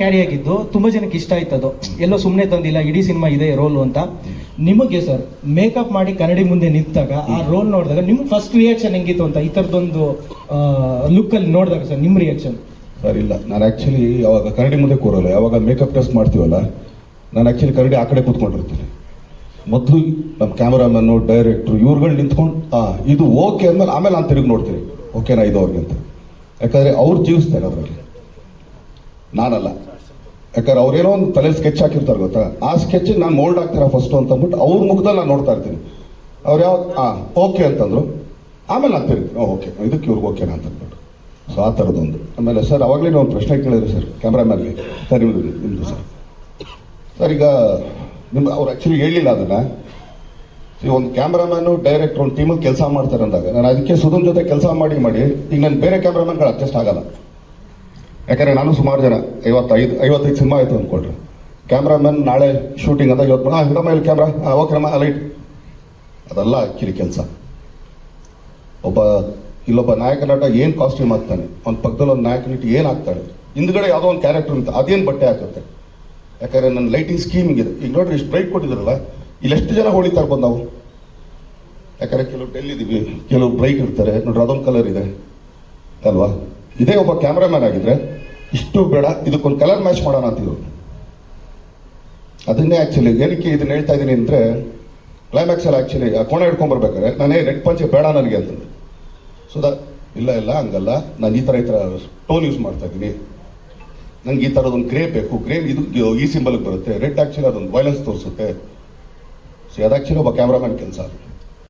Carry ಆಗಿದ್ದು ತುಂಬಾ ಜನಕ್ಕೆ ಇಷ್ಟ ಆಯ್ತು ಅದು. ಎಲ್ಲೋ ಸುಮ್ಮನೆ ತಂದಿಲ್ಲ ಇಡೀ ಸಿನಿಮಾ ಇದೆ ರೋಲು ಅಂತ. ನಿಮಗೆ ಸರ್ ಮೇಕಪ್ ಮಾಡಿ ಕನ್ನಡಿ ಮುಂದೆ ನಿಂತಾಗ ಆ ರೋಲ್ ನೋಡಿದಾಗ ನಿಮ್ಮ ಫಸ್ಟ್ ರಿಯಾಕ್ಷನ್ ಹೆಂಗಿತ್ತು ಅಂತ ಈ ತರದೊಂದು ಲುಕ್ ಅಲ್ಲಿ ನೋಡಿದಾಗ ಸರ್ ನಿಮ್ಮ ರಿಯಾಕ್ಷನ್ ಸರ್ ಇಲ್ಲ. ನಾನು ಆ್ಯಕ್ಚುಲಿ ಯಾವಾಗ ಕನ್ನಡಿ ಮುಂದೆ ಕೂರಲ್ಲ ಯಾವಾಗ ಮೇಕಪ್ ಟೆಸ್ಟ್ ಮಾಡ್ತೀವಲ್ಲ ನಾನು ಆ್ಯಕ್ಚುಲಿ ಕನ್ನಡಿ ಆ ಕಡೆ ಕೂತ್ಕೊಂಡಿರ್ತೀನಿ. ಮೊದಲು ನಮ್ಮ ಕ್ಯಾಮ್ರಾಮನ್ನು ಡೈರೆಕ್ಟ್ರು ಇವ್ರುಗಳು ನಿಂತ್ಕೊಂಡು ಆ ಇದು ಓಕೆ ಅಂದ್ಮೇಲೆ ಆಮೇಲೆ ನಾನು ತಿರುಗಿ ನೋಡ್ತೀನಿ. ಓಕೆನಾ ಇದು ಅವ್ರಿಗೆ ಅಂತ. ಯಾಕಂದರೆ ಅವ್ರು ಜೀವಿಸ್ತಾರೆ ಅದರಲ್ಲಿ ನಾನಲ್ಲ. ಯಾಕಂದ್ರೆ ಅವ್ರೇನೋ ಒಂದು ತಲೆ ಸ್ಕೆಚ್ ಹಾಕಿರ್ತಾರೆ ಗೊತ್ತಾ? ಆ ಸ್ಕೆಚ್ ನಾನು ಮೋಲ್ಡ್ ಆಗ್ತಾರ ಫಸ್ಟು ಅಂತ ಅಂದ್ಬಿಟ್ಟು ಅವ್ರ ಮುಖದಲ್ಲಿ ನಾನು ನೋಡ್ತಾ ಇರ್ತೀನಿ. ಅವ್ರು ಯಾವ ಹಾಂ ಓಕೆ ಅಂತಂದ್ರು. ಆಮೇಲೆ ತಿರುಗಿ ಓಕೆ ಇದಕ್ಕೆ ಇವ್ರಿಗೆ ಓಕೆನಾ ಅಂತ ಅಂದ್ಬಿಟ್ಟು ಸೊ ಆ ಥರದೊಂದು ಆಮೇಲೆ ಸರ್, ಅವಾಗಲೇ ಒಂದು ಪ್ರಶ್ನೆ ಕೇಳಿದ್ರಿ ಸರ್ ಕ್ಯಾಮ್ರಾಮ್ಯಾನ್ಗೆ ಸರ್ ನಿಮ್ಮದು ನಿಮ್ಮದು ಸರ್. ಸರ್, ಈಗ ನಿಮ್ಮ ಅವ್ರು ಆ್ಯಕ್ಚುಲಿ ಹೇಳಿಲ್ಲ ಅದನ್ನು. ಈ ಒಂದು ಕ್ಯಾಮ್ರಾಮ್ಯಾನು ಡೈರೆಕ್ಟ್ ಒಂದು ಟೀಮಲ್ಲಿ ಕೆಲಸ ಮಾಡ್ತಾರೆ ಅಂದಾಗ, ನಾನು ಅದಕ್ಕೆ ಸುಧನ್ ಜೊತೆ ಕೆಲಸ ಮಾಡಿ ಮಾಡಿ, ಈಗ ನಾನು ಬೇರೆ ಕ್ಯಾಮ್ರಾಮ್ಯಾನ್ಗಳು ಅಡ್ಜಸ್ಟ್ ಆಗಲ್ಲ. ಯಾಕಂದರೆ ನಾನು ಸುಮಾರು ಜನ, ಐವತ್ತೈದು ಐವತ್ತೈದು ಸಿನಿಮಾ ಆಯಿತು ಅಂದ್ಕೊಳ್ರಿ ಕ್ಯಾಮ್ರಾಮನ್ ನಾಳೆ ಶೂಟಿಂಗ್ ಅಂತ ಇವತ್ತು ಹಾಂ ಹಿಡಮ್ಮ ಇಲ್ಲಿ ಕ್ಯಾಮ್ರಾ ಹಾಂ ಓಕೆ ಲೈಟ್ ಅದೆಲ್ಲ ಕಿರಿ ಕೆಲಸ. ಒಬ್ಬ, ಇಲ್ಲೊಬ್ಬ ನಾಯಕ ನಟ ಏನು ಕಾಸ್ಟ್ಯೂಮ್ ಹಾಕ್ತಾನೆ? ಅವ್ನ ಪಕ್ಕದಲ್ಲಿ ಒಂದು ನಾಯಕ ನಟಿ ಏನು ಹಾಕ್ತಾಳೆ? ಹಿಂದ್ಗಡೆ ಯಾವುದೋ ಒಂದು ಕ್ಯಾರೆಕ್ಟರ್ ಅಂತ ಅದೇನು ಬಟ್ಟೆ ಹಾಕುತ್ತೆ? ಯಾಕಂದ್ರೆ ನನ್ನ ಲೈಟಿಂಗ್ ಸ್ಕೀಮ್ ಇದೆ ಈಗ ನೋಡ್ರಿ, ಇಷ್ಟು ಬ್ರೈಟ್ ಕೊಟ್ಟಿದ್ರಲ್ಲ ಇಲ್ಲೆಷ್ಟು ಜನ ಹೊಳಿತಾ ಇರ್ಬೋದು ನಾವು? ಯಾಕಂದ್ರೆ ಕೆಲವು ಡೆಲ್ ಇದೀವಿ ಕೆಲವು ಬ್ರೈಟ್ ಇರ್ತಾರೆ. ನೋಡ್ರಿ, ಅದೊಂದು ಕಲರ್ ಇದೆ. ಅಲ್ವಾ? ಇದೇ ಒಬ್ಬ ಕ್ಯಾಮ್ರಾಮ್ಯಾನ್ ಆಗಿದ್ರೆ ಇಷ್ಟು ಬೇಡ, ಇದಕ್ಕೊಂದು ಕಲರ್ ಮ್ಯಾಚ್ ಮಾಡೋಣ ಅಂತಿದ್ರು. ಅದನ್ನೇ ಆ್ಯಕ್ಚುಲಿ ಏನಕ್ಕೆ ಇದನ್ನ ಹೇಳ್ತಾ ಇದ್ದೀನಿ ಅಂದರೆ ಕ್ಲೈಮ್ಯಾಕ್ಸಲ್ಲಿ ಆ್ಯಕ್ಚುಲಿ ಆ ಕೋಣ ಹಿಡ್ಕೊಂಬರ್ಬೇಕಾದ್ರೆ ನಾನೇ ರೆಡ್ ಪಂಚೆ ಬೇಡ ನನಗೆ ಅಂತಂದು. ಸೊ ದ ಇಲ್ಲ ಇಲ್ಲ, ಹಂಗಲ್ಲ. ನಾನು ಈ ಥರ ಈ ಥರ ಟೋನ್ ಯೂಸ್ ಮಾಡ್ತಾ ಇದ್ದೀನಿ ನನಗೆ ಈ ಥರದೊಂದು ಗ್ರೇ ಬೇಕು. ಗ್ರೇ ಇದು ಈ ಸಿಂಬಲ್ಗೆ ಬರುತ್ತೆ. ರೆಡ್ ಆ್ಯಕ್ಚುಲಿ ಅದೊಂದು ವೈಲೆನ್ಸ್ ತೋರಿಸುತ್ತೆ. ಸೊ ಅದು ಆ್ಯಕ್ಚುಲಿ ಒಬ್ಬ ಕ್ಯಾಮ್ರಾಮನ್ ಕೆಲಸ ಅದು.